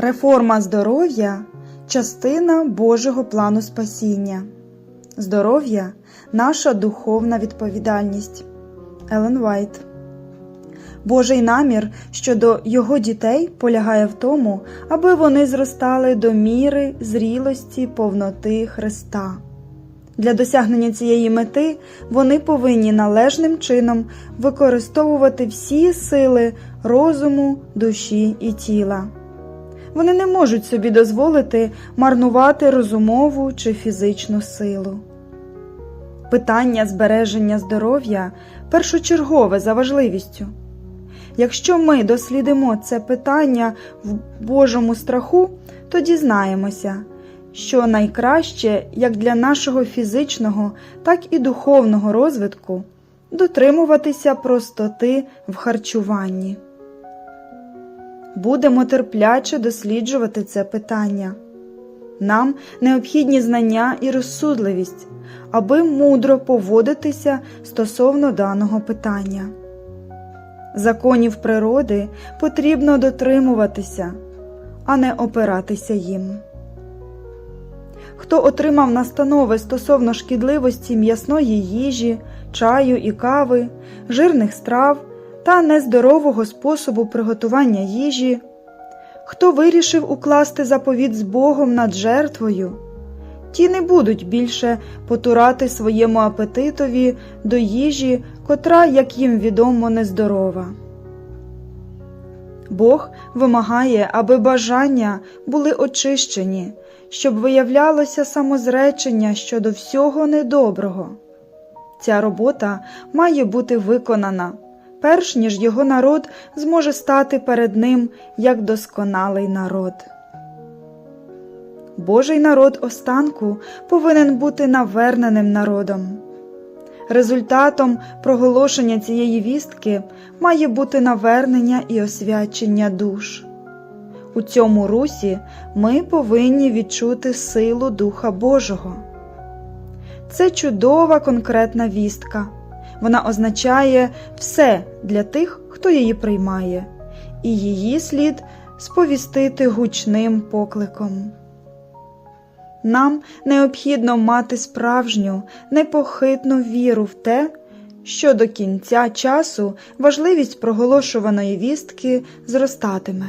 Реформа здоров'я частина Божого плану спасіння. Здоров'я наша духовна відповідальність. Елен Вайт. Божий намір щодо його дітей полягає в тому, аби вони зростали до міри зрілості повноти Христа. Для досягнення цієї мети вони повинні належним чином використовувати всі сили розуму, душі і тіла. Вони не можуть собі дозволити марнувати розумову чи фізичну силу. Питання збереження здоров'я першочергове за важливістю. Якщо ми дослідимо це питання в Божому страху, то дізнаємося, що найкраще як для нашого фізичного, так і духовного розвитку дотримуватися простоти в харчуванні. Будемо терпляче досліджувати це питання. Нам необхідні знання і розсудливість, аби мудро поводитися стосовно даного питання. Законів природи потрібно дотримуватися, а не опиратися їм. Хто отримав настанови стосовно шкідливості м'ясної їжі, чаю і кави, жирних страв та нездорового способу приготування їжі, хто вирішив укласти заповіт з Богом над жертвою, ті не будуть більше потурати своєму апетитові до їжі, котра, як їм відомо, нездорова. Бог вимагає, аби бажання були очищені, щоб виявлялося самозречення щодо всього недоброго. Ця робота має бути виконана, перш ніж його народ зможе стати перед ним як досконалий народ. Божий народ останку повинен бути наверненим народом. Результатом проголошення цієї вістки має бути навернення і освячення душ. У цьому русі ми повинні відчути силу Духа Божого. Це чудова конкретна вістка. Вона означає все для тих, хто її приймає, і її слід сповістити гучним покликом. Нам необхідно мати справжню, непохитну віру в те, що до кінця часу важливість проголошуваної вістки зростатиме.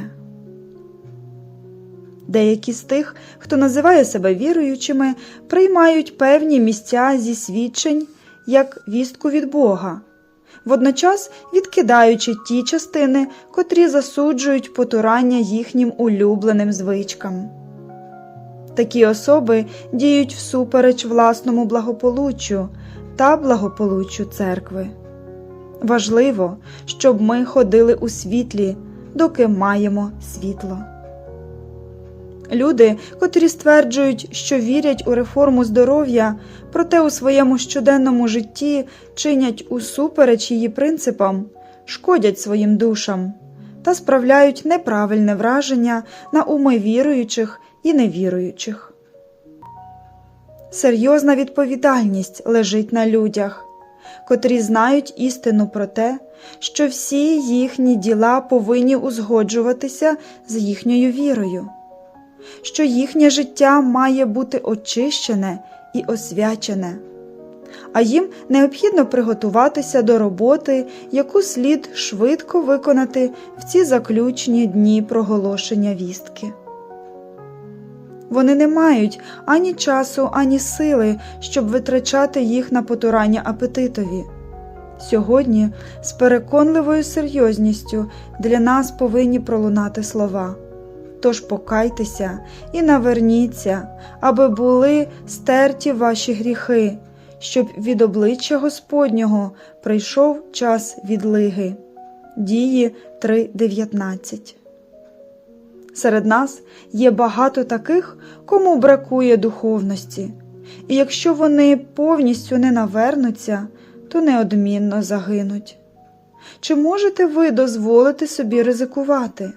Деякі з тих, хто називає себе віруючими, приймають певні місця зі свідчень як вістку від Бога, водночас відкидаючи ті частини, котрі засуджують потурання їхнім улюбленим звичкам. Такі особи діють всупереч власному благополуччю та благополуччю церкви. Важливо, щоб ми ходили у світлі, доки маємо світло. Люди, котрі стверджують, що вірять у реформу здоров'я, проте у своєму щоденному житті чинять усупереч її принципам, шкодять своїм душам та справляють неправильне враження на уми віруючих і невіруючих. Серйозна відповідальність лежить на людях, котрі знають істину про те, що всі їхні діла повинні узгоджуватися з їхньою вірою, що їхнє життя має бути очищене і освячене, а їм необхідно приготуватися до роботи, яку слід швидко виконати в ці заключні дні проголошення вістки. Вони не мають ані часу, ані сили, щоб витрачати їх на потурання апетитові. Сьогодні з переконливою серйозністю для нас повинні пролунати слова. Тож покайтеся і наверніться, аби були стерті ваші гріхи, щоб від обличчя Господнього прийшов час відлиги. Дії 3.19 Серед нас є багато таких, кому бракує духовності, і якщо вони повністю не навернуться, то неодмінно загинуть. Чи можете ви дозволити собі ризикувати?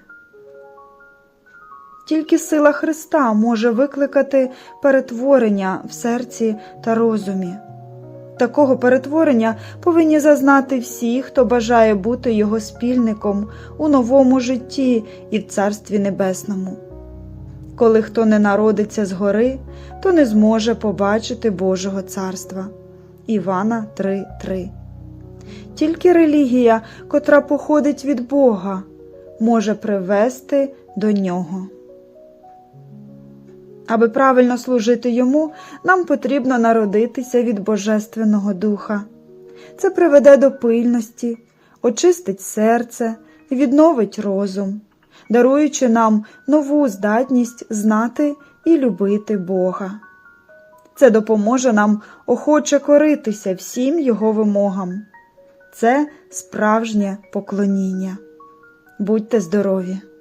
Тільки сила Христа може викликати перетворення в серці та розумі. Такого перетворення повинні зазнати всі, хто бажає бути його спільником у новому житті і в Царстві Небесному. Коли хто не народиться згори, то не зможе побачити Божого царства. Івана 3.3 Тільки релігія, котра походить від Бога, може привести до нього. Аби правильно служити йому, нам потрібно народитися від Божественного Духа. Це приведе до пильності, очистить серце, відновить розум, даруючи нам нову здатність знати і любити Бога. Це допоможе нам охоче коритися всім Його вимогам. Це справжнє поклоніння. Будьте здорові!